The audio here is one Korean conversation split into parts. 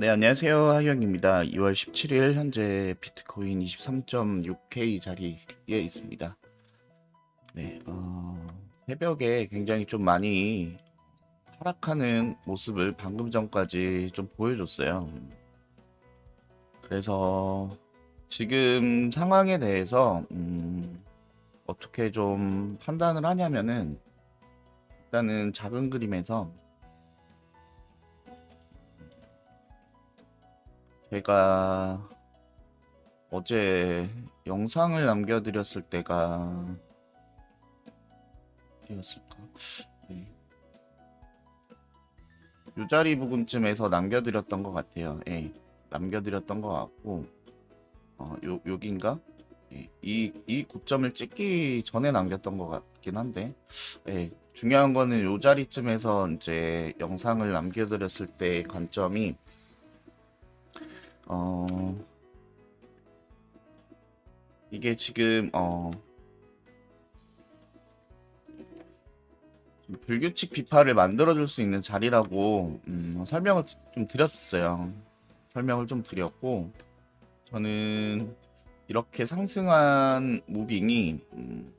네, 안녕하세요. 하경입니다. 2월 17일 현재 비트코인 23.6K 자리에 있습니다. 네, 어, 새벽에 굉장히 좀 많이 하락하는 모습을 방금 전까지 좀 보여줬어요. 그래서 지금 상황에 대해서 음, 어떻게 좀 판단을 하냐면은 일단은 작은 그림에서 제가 어제 영상을 남겨드렸을 때가 어디였을까? 네. 요 자리 부분쯤에서 남겨드렸던 것 같아요. 예, 남겨드렸던 것 같고, 어, 요, 여긴가? 예, 이, 이 고점을 찍기 전에 남겼던 것 같긴 한데, 예, 중요한 거는 요 자리쯤에서 이제 영상을 남겨드렸을 때 관점이 어 이게 지금 어좀 불규칙 비파를 만들어줄 수 있는 자리라고 음, 설명을 좀 드렸어요. 설명을 좀 드렸고 저는 이렇게 상승한 무빙이 음,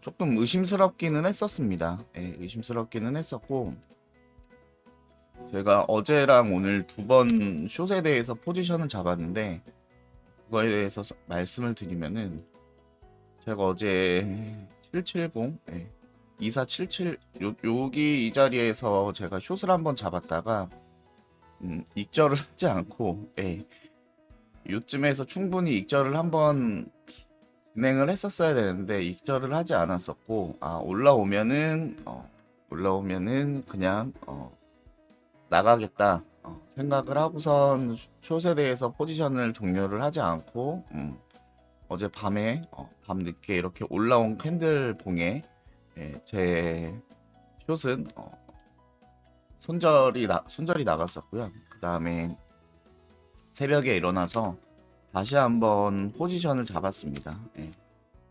조금 의심스럽기는 했었습니다. 예, 의심스럽기는 했었고 제가 어제랑 오늘 두 번 숏에 대해서 포지션을 잡았는데 그거에 대해서 서- 말씀을 드리면은 제가 어제 770 예, 2477 요, 여기 이 자리에서 제가 숏을 한번 잡았다가 음, 익절을 하지 않고 예, 요쯤에서 충분히 익절을 한번 진행을 했었어야 되는데 익절을 하지 않았었고 아 올라오면은 어, 올라오면은 그냥 어, 나가겠다 어, 생각을 하고선 대해서 포지션을 종료를 하지 않고 음, 어제 밤에 어, 밤 늦게 이렇게 올라온 캔들 봉에 예, 제 숏은 어, 손절이 나, 손절이 나갔었고요. 그 다음에 새벽에 일어나서 다시 한번 포지션을 잡았습니다. 예,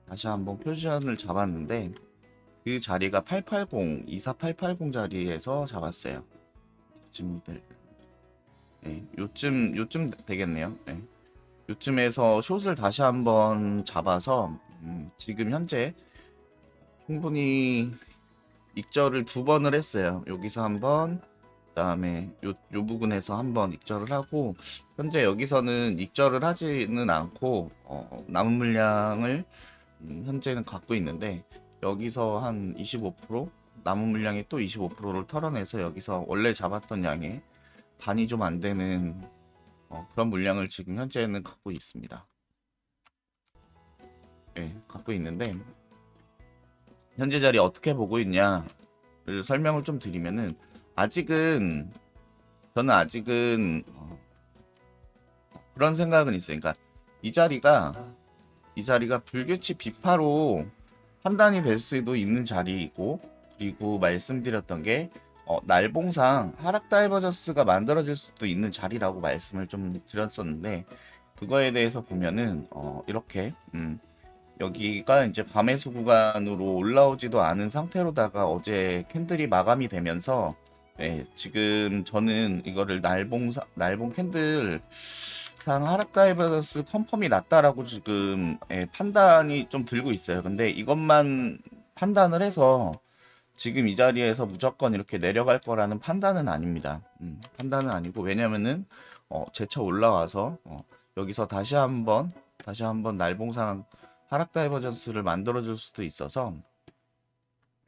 다시 한번 포지션을 잡았는데 그 자리가 880, 24880 자리에서 잡았어요. 요쯤 될, 예, 요쯤 요쯤 되겠네요. 예. 요쯤에서 숏을 다시 한번 잡아서 음, 지금 현재 충분히 익절을 두 번을 했어요. 여기서 한 번, 그다음에 요, 요 부분에서 한번 익절을 하고 현재 여기서는 익절을 하지는 않고 어, 남은 물량을 음, 현재는 갖고 있는데 여기서 한 25% 남은 물량이 또 25%를 털어내서 여기서 원래 잡았던 양의 반이 좀 안 되는 어, 그런 물량을 지금 현재는 갖고 있습니다. 네, 갖고 있는데 현재 자리 어떻게 보고 있냐를 설명을 좀 드리면은 아직은 저는 아직은 어, 그런 생각은 있어요. 그러니까 이 자리가 이 자리가 불규칙 비파로 판단이 될 수도 있는 자리이고 그리고 말씀드렸던 게 어, 날봉상 하락 다이버전스가 만들어질 수도 있는 자리라고 말씀을 좀 드렸었는데 그거에 대해서 보면은 어, 이렇게 음, 여기가 이제 과매수 구간으로 올라오지도 않은 상태로다가 어제 캔들이 마감이 되면서 예, 지금 저는 이거를 날봉 사 날봉 캔들 상 하락 다이버전스 컨펌이 났다라고 지금 예, 판단이 좀 들고 있어요. 근데 이것만 판단을 해서 지금 이 자리에서 무조건 이렇게 내려갈 거라는 판단은 아닙니다. 음, 판단은 아니고 왜냐면은 어, 재차 올라와서 어, 여기서 다시 한번 다시 한번 날봉상 하락 다이버전스를 만들어 줄 수도 있어서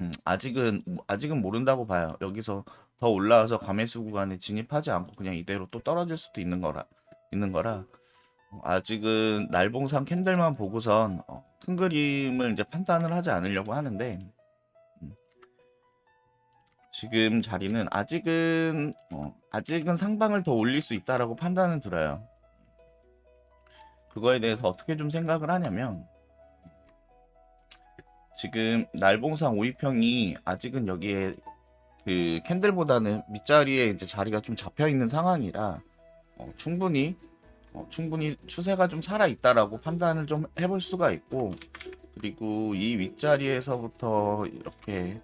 음, 아직은 아직은 모른다고 봐요. 여기서 더 올라와서 과매수 구간에 진입하지 않고 그냥 이대로 또 떨어질 수도 있는 거라 있는 거라 어, 아직은 날봉상 캔들만 보고선 어, 큰 그림을 이제 판단을 하지 않으려고 하는데 음, 지금 자리는 아직은 어, 아직은 상방을 더 올릴 수 있다라고 판단은 들어요. 그거에 대해서 어떻게 좀 생각을 하냐면 지금 날봉상 오이평이 아직은 여기에 그 캔들보다는 밑자리에 이제 자리가 좀 잡혀 있는 상황이라 어, 충분히 어, 충분히 추세가 좀 살아 있다라고 판단을 좀 해볼 수가 있고 그리고 이 윗자리에서부터 이렇게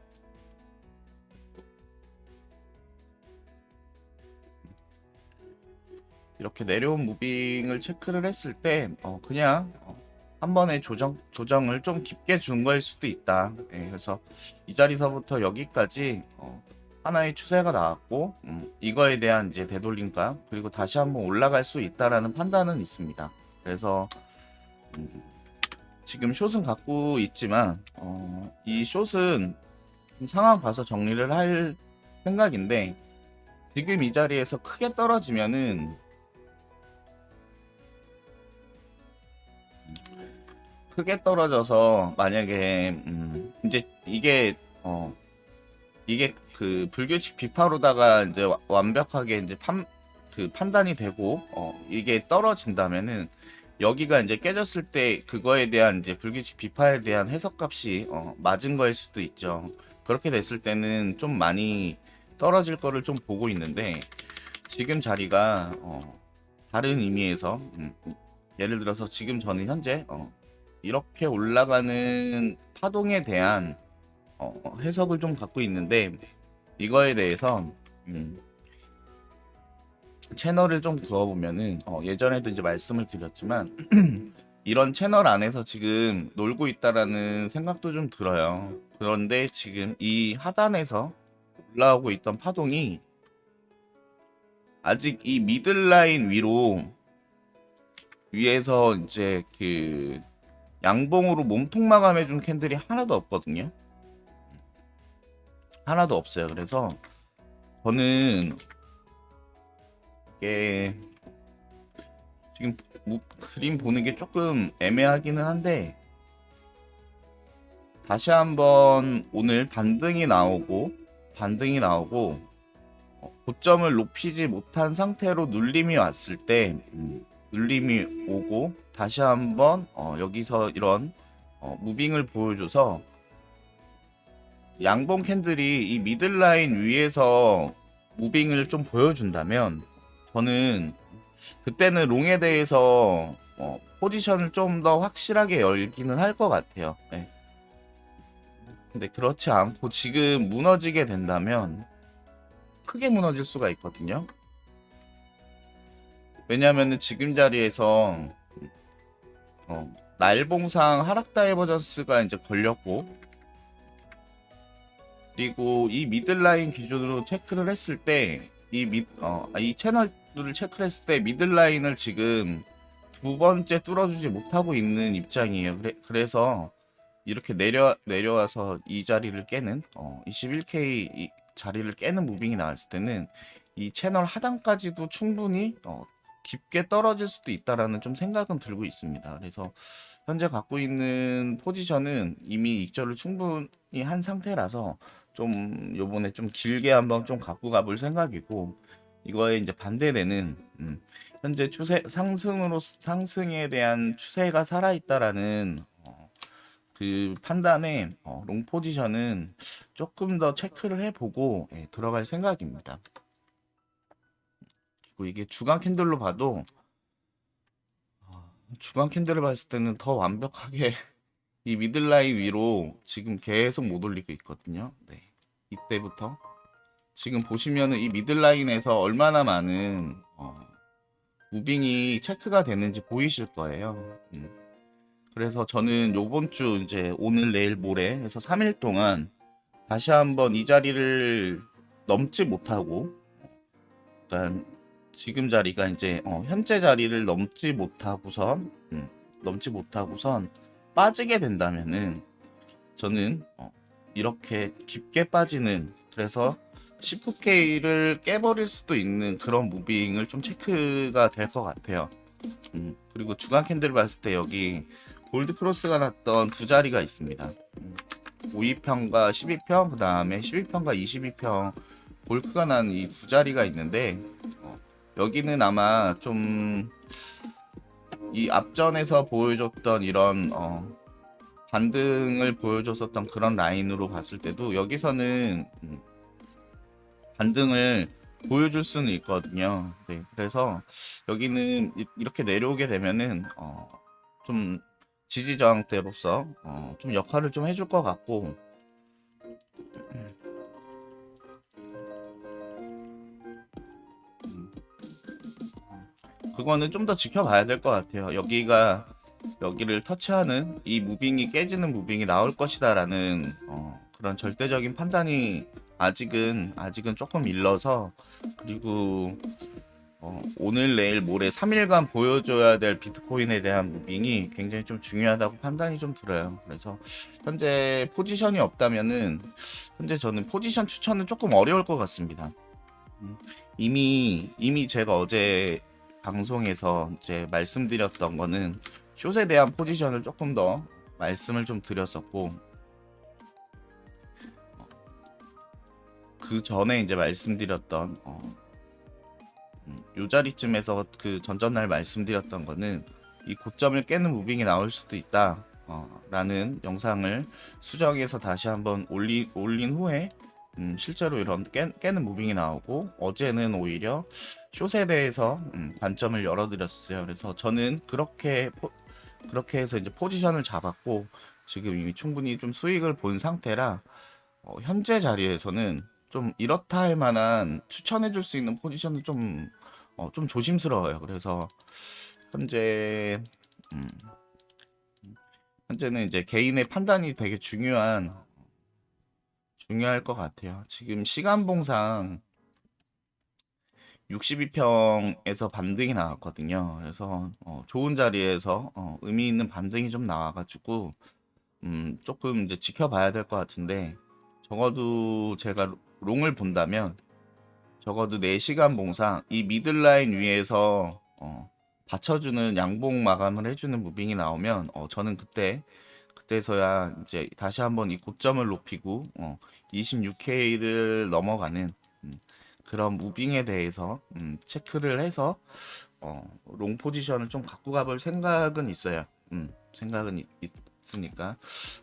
이렇게 내려온 무빙을 체크를 했을 때 어, 그냥 어, 한 번에 조정 조정을 좀 깊게 준 거일 수도 있다. 예, 그래서 이 자리서부터 여기까지 어, 하나의 추세가 나왔고 음, 이거에 대한 이제 되돌림가 그리고 다시 한번 올라갈 수 있다라는 판단은 있습니다. 그래서 음, 지금 숏은 갖고 있지만 어, 이 숏은 상황 봐서 정리를 할 생각인데 지금 이 자리에서 크게 떨어지면은 크게 떨어져서 만약에 음, 이제 이게 어 이게 그 불규칙 비파로다가 이제 와- 완벽하게 이제 판 그 판단이 되고 어 이게 떨어진다면은 여기가 이제 깨졌을 때 그거에 대한 이제 불규칙 비파에 대한 해석값이 어 맞은 거일 수도 있죠. 그렇게 됐을 때는 좀 많이 떨어질 거를 좀 보고 있는데 지금 자리가 어 다른 의미에서 음, 예를 들어서 지금 저는 현재 어 이렇게 올라가는 파동에 대한 어, 해석을 좀 갖고 있는데 이거에 대해서 음, 채널을 좀 그어보면은 어, 예전에도 이제 말씀을 드렸지만 이런 채널 안에서 지금 놀고 있다라는 생각도 좀 들어요. 그런데 지금 이 하단에서 올라오고 있던 파동이 아직 이 미들라인 위로 위에서 이제 그 양봉으로 몸통 마감해준 캔들이 하나도 없거든요. 하나도 없어요. 그래서 저는 이게 지금 무- 그림 보는 게 조금 애매하기는 한데 다시 한번 오늘 반등이 나오고 반등이 나오고 어, 고점을 높이지 못한 상태로 눌림이 왔을 때 음, 눌림이 오고 다시 한번 어, 여기서 이런 어, 무빙을 보여줘서 양봉 캔들이 이 미들라인 위에서 무빙을 좀 보여준다면 저는 그때는 롱에 대해서 어, 포지션을 좀 더 확실하게 열기는 할 것 같아요. 네. 근데 그렇지 않고 지금 무너지게 된다면 크게 무너질 수가 있거든요. 왜냐하면 지금 자리에서 어, 날봉상 하락 다이버전스가 이제 걸렸고 그리고 이 미들라인 기준으로 체크를 했을 때이 미, 어, 이 채널을 체크를 했을 때 미들라인을 지금 두 번째 뚫어주지 못하고 있는 입장이에요. 그래, 그래서 이렇게 내려 내려와서 이 자리를 깨는 어, 21K 이 자리를 깨는 무빙이 나왔을 때는 이 채널 하단까지도 충분히 어, 깊게 떨어질 수도 있다라는 좀 생각은 들고 있습니다. 그래서 현재 갖고 있는 포지션은 이미 익절을 충분히 한 상태라서 좀 요번에 좀 길게 한번 좀 갖고 가볼 생각이고 이거에 이제 반대되는 음, 현재 추세 상승으로 상승에 대한 추세가 살아 있다라는 어, 그 판단에 어, 롱 포지션은 조금 더 체크를 해보고 예, 들어갈 생각입니다. 그리고 이게 주간 캔들로 봐도 어, 주간 캔들을 봤을 때는 더 완벽하게 이 미들라인 위로 지금 계속 못 올리고 있거든요. 네. 이때부터 지금 보시면은 이 미들라인에서 얼마나 많은 어, 무빙이 체크가 되는지 보이실 거예요. 음. 그래서 저는 요번 주 이제 오늘 내일 모레 해서 3일 동안 다시 한번 이 자리를 넘지 못하고 그러니까 지금 자리가 이제 어, 현재 자리를 넘지 못하고선 음, 넘지 못하고선 빠지게 된다면은 저는 어, 이렇게 깊게 빠지는 그래서 19K를 깨버릴 수도 있는 그런 무빙을 좀 체크가 될 것 같아요. 음, 그리고 주간 캔들을 봤을 때 여기 골드 크로스가 났던 두 자리가 있습니다. 음, 52평과 12평, 그 다음에 12평과 22평 골크가 난 이 두 자리가 있는데 어, 여기는 아마 좀 이 앞전에서 보여줬던 이런 어, 반등을 보여줬었던 그런 라인으로 봤을 때도 여기서는 음, 반등을 보여줄 수는 있거든요. 네, 그래서 여기는 이- 이렇게 내려오게 되면은 어, 좀 지지 저항대로서 어, 좀 역할을 좀 해줄 것 같고 그거는 좀 더 지켜봐야 될 것 같아요. 여기가 여기를 터치하는 이 무빙이 깨지는 무빙이 나올 것이다라는 어, 그런 절대적인 판단이 아직은 아직은 조금 일러서 그리고 어, 오늘 내일 모레 3일간 보여줘야 될 비트코인에 대한 무빙이 굉장히 좀 중요하다고 판단이 좀 들어요. 그래서 현재 포지션이 없다면은 현재 저는 포지션 추천은 조금 어려울 것 같습니다. 음, 이미 이미 제가 어제 방송에서 이제 말씀드렸던 거는 숏에 대한 포지션을 조금 더 말씀을 좀 드렸었고 어, 그 전에 이제 말씀드렸던 어, 음, 요 자리쯤에서 그 전전날 말씀드렸던 거는 이 고점을 깨는 무빙이 나올 수도 있다. 어, 라는 영상을 수정해서 다시 한번 올리, 올린 후에 음, 실제로 이런 깨, 깨는 무빙이 나오고 어제는 오히려 숏에 대해서 음, 관점을 열어드렸어요. 그래서 저는 그렇게 포, 그렇게 해서 이제 포지션을 잡았고 지금 이미 충분히 좀 수익을 본 상태라 어, 현재 자리에서는 좀 이렇다 할 만한 추천해 줄 수 있는 포지션은 좀, 어, 좀 조심스러워요. 그래서 현재 음, 현재는 이제 개인의 판단이 되게 중요한 중요할 것 같아요. 지금 시간봉상 62평에서 반등이 나왔거든요. 그래서 어, 좋은 자리에서 어, 의미 있는 반등이 좀 나와가지고 음, 조금 이제 지켜봐야 될 것 같은데 적어도 제가 롱을 본다면 적어도 4시간 봉상 이 미들라인 위에서 어, 받쳐주는 양봉 마감을 해주는 무빙이 나오면 어, 저는 그때 그때서야 이제 다시 한번 이 고점을 높이고 어, 26K를 넘어가는 음, 그런 무빙에 대해서 음, 체크를 해서 어, 롱 포지션을 좀 갖고 가볼 생각은 있어요. 음, 생각은 있, 있으니까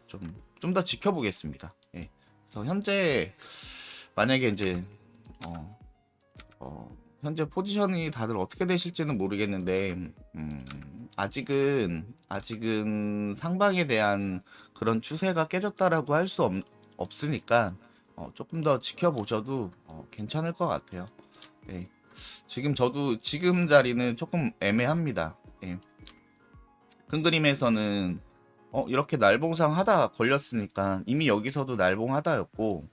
좀 좀 더 지켜보겠습니다. 예. 그래서 현재 만약에 이제 어, 어, 현재 포지션이 다들 어떻게 되실지는 모르겠는데 음, 아직은 아직은 상방에 대한 그런 추세가 깨졌다라고 할 수 없으니까 어, 조금 더 지켜보셔도 어, 괜찮을 것 같아요. 네. 지금 저도 지금 자리는 조금 애매합니다. 예. 큰 그림에서는 어, 이렇게 날봉상 하다 걸렸으니까 이미 여기서도 날봉 하다였고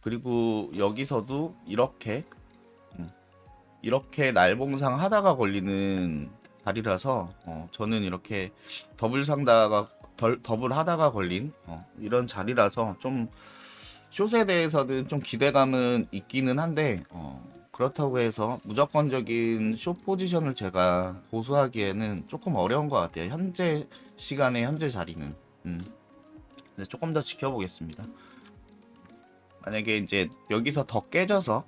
그리고 여기서도 이렇게 음, 이렇게 날봉상 하다가 걸리는 자리라서 어, 저는 이렇게 더블 상다가 덜, 더블 하다가 걸린 어, 이런 자리라서 좀 숏에 대해서는 좀 기대감은 있기는 한데 어, 그렇다고 해서 무조건적인 숏 포지션을 제가 고수하기에는 조금 어려운 것 같아요. 현재 시간에 현재 자리는 음. 조금 더 지켜보겠습니다. 만약에 이제 여기서 더 깨져서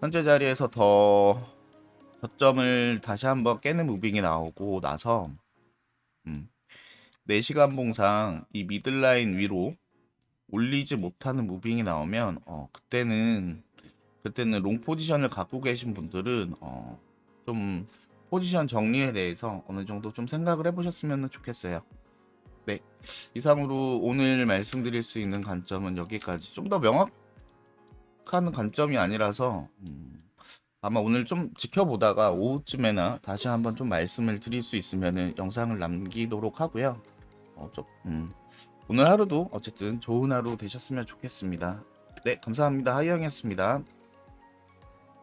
현재 자리에서 더 저점을 다시 한번 깨는 무빙이 나오고 나서 음, 4시간 봉상 이 미들라인 위로 올리지 못하는 무빙이 나오면 어, 그때는 그때는 롱 포지션을 갖고 계신 분들은 어, 좀 포지션 정리에 대해서 어느 정도 좀 생각을 해보셨으면 좋겠어요. 네, 이상으로 오늘 말씀드릴 수 있는 관점은 여기까지 좀 더 명확한 관점이 아니라서 음, 아마 오늘 좀 지켜보다가 오후쯤에나 다시 한번 좀 말씀을 드릴 수 있으면 영상을 남기도록 하고요. 어, 좀, 음, 오늘 하루도 어쨌든 좋은 하루 되셨으면 좋겠습니다. 네, 감사합니다. 하이영이었습니다.